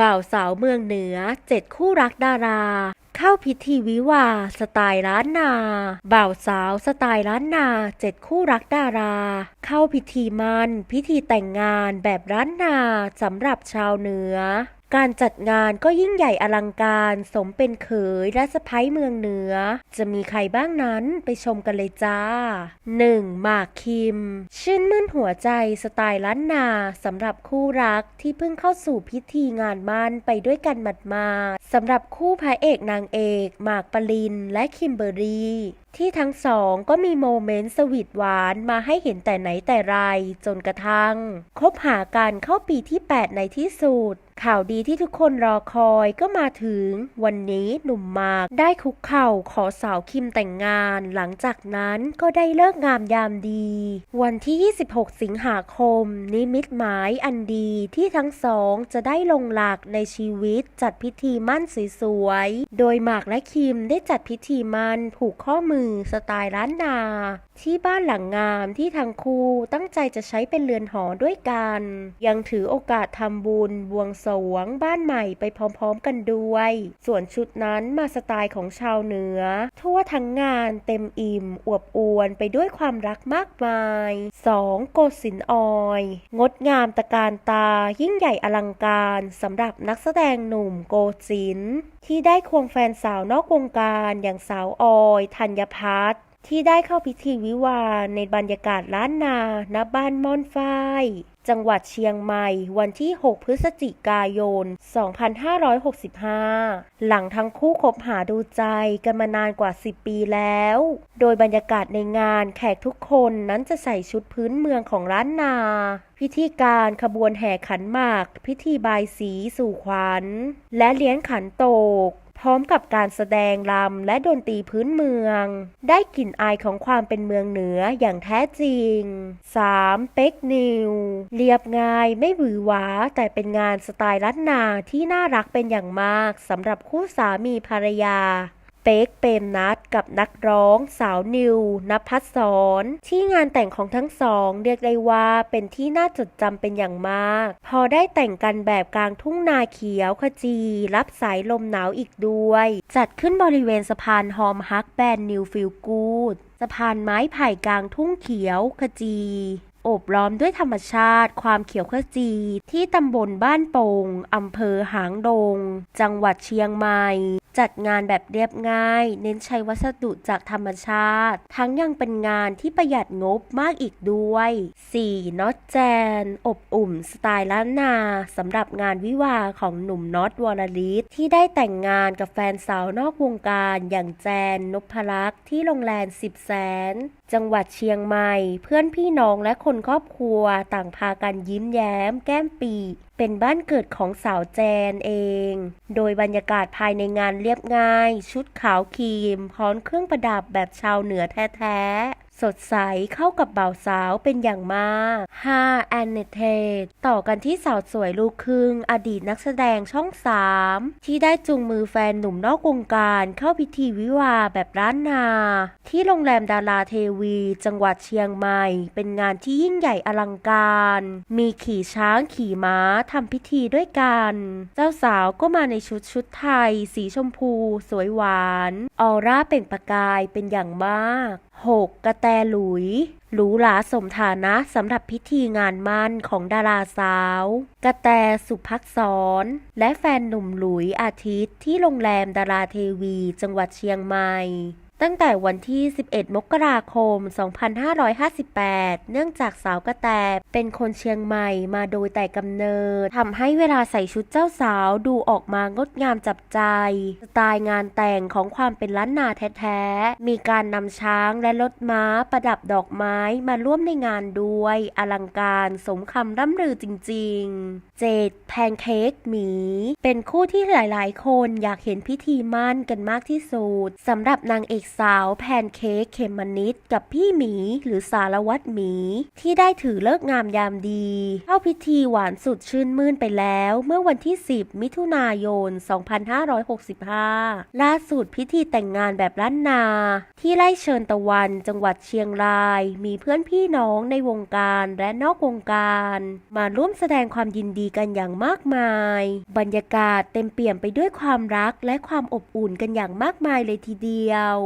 บ่าวสาวเมืองเหนือเจ็ดคู่รักดารา เข้าพิธีวิวาสไตล์ล้านนา บ่าวสาวสไตล์ล้านนาเจ็ดคู่รักดารา เข้าพิธีมัน พิธีแต่งงานแบบล้านนาสำหรับชาวเหนือ การจัดงานก็ยิ่งใหญ่อลังการสมเป็นเขยและสะพ้ยเมืองเหนือ จะมีใครบ้างนั้นไปชมกันเลยจ้า 1. หมากคิม ชื่นมื่นหัวใจสไตล์ล้านนาสำหรับคู่รักที่เพิ่งเข้าสู่พิธีงานมั่นไปด้วยกันหมัดมาสำหรับคู่พระเอกนางเอก หมากปรินและคิมเบอรรี่ ที่ทั้งสองก็มีโมเมนต์สวีทหวานมาให้เห็นแต่ไหนแต่ไร จนกระทั่ง คบหากันเข้าปีที่ 8 ในที่สุดข่าวดีที่ทุกคนรอคอยก็มาถึง วันนี้หนุ่มมากได้คุกเข่าขอสาวคิมแต่งงาน หลังจากนั้นก็ได้เลิกงามยามดี วันที่ 26 สิงหาคม นิมิตหมายอันดีที่ทั้งสองจะได้ลงหลักในชีวิตจัดพิธีมั่นสวยๆ โดยหมากและคิมได้จัดพิธีมั่นผูกข้อมือสไตล์ล้านนา ที่บ้านหลังงามที่ทั้งคู่ตั้งใจจะใช้เป็นเรือนหอด้วยกัน ยังถือโอกาสทำบุญบวงสรวงบ้านใหม่ไปพร้อมๆกันด้วย ส่วนชุดนั้นมาสไตล์ของชาวเหนือ ทั่วทั้งงานเต็มอิ่ม อวบอวนไปด้วยความรักมากมาย 2. โกสินออย งดงามตะการตายิ่งใหญ่อลังการสำหรับนักแสดงหนุ่มโกสินที่ได้ควงแฟนสาวนอกวงการอย่างสาวออยธัญพัฒน์ที่ได้เข้าพิธีวิวาในบรรยากาศล้านนา ณ บ้านม่อนฝ้าย จังหวัดเชียงใหม่ วันที่ 6 พฤศจิกายน 2565 หลังทั้งคู่คบหาดูใจกันมานานกว่า 10 ปีแล้ว โดยบรรยากาศในงานแขกทุกคนนั้นจะใส่ชุดพื้นเมืองของล้านนา พิธีการขบวนแห่ขันหมาก พิธีบายสีสู่ขวัญ และเลี้ยงขันโตก พร้อมกับการแสดงรำและดนตรีพื้นเมือง ได้กลิ่นอายของความเป็นเมืองเหนืออย่างแท้จริง 3. เป็กนิว เรียบง่ายไม่หวือหวาแต่เป็นงานสไตล์ล้านนาที่น่ารักเป็นอย่างมากสำหรับคู่สามีภรรยา ป๊กเปรมนัดกับนักร้องสาวนิวนภัสสรที่งานแต่งของทั้งสอง เรียกได้ว่าเป็นที่น่าจดจำเป็นอย่างมาก พอได้แต่งกันแบบกลางทุ่งนาเขียวขจี รับสายลมหนาวอีกด้วย จัดขึ้นบริเวณสะพานฮอมฮักแบนนิวฟิลกูดสะพานไม้ไผ่กลางทุ่งเขียวขจีโอบล้อมด้วยธรรมชาติ ความเขียวขจี ที่ตำบลบ้านโป่งอำเภอหางดง จังหวัดเชียงใหม่ จัดงานแบบเรียบง่าย เน้นใช้วัสดุจากธรรมชาติ ทั้งยังเป็นงานที่ประหยัดงบมากอีกด้วย 4. น็อตแจน อบอุ่มสไตล์ล้านนาสำหรับงานวิวาของหนุ่มน็อตวรลิศที่ได้แต่งงานกับแฟนสาวนอกวงการอย่างแจนนพรักษ์ที่โรงแรมสิบแสนจังหวัดเชียงใหม่ เพื่อนพี่น้องและคนครอบครัวต่างพากันยิ้มแย้ม แก้มปี เป็นบ้านเกิดของสาวแจนเอง โดยบรรยากาศภายในงานเรียบง่าย ชุดขาวครีม พร้อมเครื่องประดับแบบชาวเหนือแท้ๆ สดใสเข้ากับบ่าวสาวเป็นอย่างมาก 5. แอนเนเทตต่อกันที่สาวสวยลูกครึ่ง อดีตนักแสดงช่อง 3 ที่ได้จูงมือแฟนหนุ่มนอกวงการเข้าพิธีวิวาแบบร้านนา ที่โรงแรมดาราเทวี จังหวัดเชียงใหม่ เป็นงานที่ยิ่งใหญ่อลังการ มีขี่ช้างขี่ม้าทำพิธีด้วยกัน เจ้าสาวก็มาในชุดชุดไทย สีชมพู สวยหวาน ออร่าเปล่งประกายเป็นอย่างมาก 6. กระแตหลุย หรูหราสมฐานะสำหรับพิธีงานมั่นของดาราสาว กระแตสุภักษร และแฟนหนุ่มหลุยอาทิตย์ที่โรงแรมดาราเทวี จังหวัดเชียงใหม่ ตั้งแต่วันที่ 11 มกราคม 2558 เนื่องจากสาวกระแตเป็นคนเชียงใหม่มาโดยแต่กำเนิด ทำให้เวลาใส่ชุดเจ้าสาวดูออกมางดงามจับใจ สไตล์งานแต่งของความเป็นล้านนาแท้ๆ มีการนำช้างและรถม้าประดับดอกไม้มาร่วมในงานด้วย อลังการสมคำร่ำลือจริงๆ เจดแพนเค้กหมี เป็นคู่ที่หลายๆ คนอยากเห็นพิธีมั่นกันมากที่สุดสำหรับนางเอกสาวแพนเค้กเขมมนิดกับพี่หมีหรือสารวัตรหมี ที่ได้ถือเลิกงามยามดี เข้าพิธีหวานสุดชื่นมื่นไปแล้ว เมื่อวันที่ 10 มิถุนายน 2565 ล่าสุดพิธีแต่งงานแบบล้านนา ที่ไร่เชิญตะวันจังหวัดเชียงราย มีเพื่อนพี่น้องในวงการและนอกวงการ มาร่วมแสดงความยินดีกันอย่างมากมาย บรรยากาศเต็มเปี่ยมไปด้วยความรักและความอบอุ่นกันอย่างมากมายเลยทีเดียว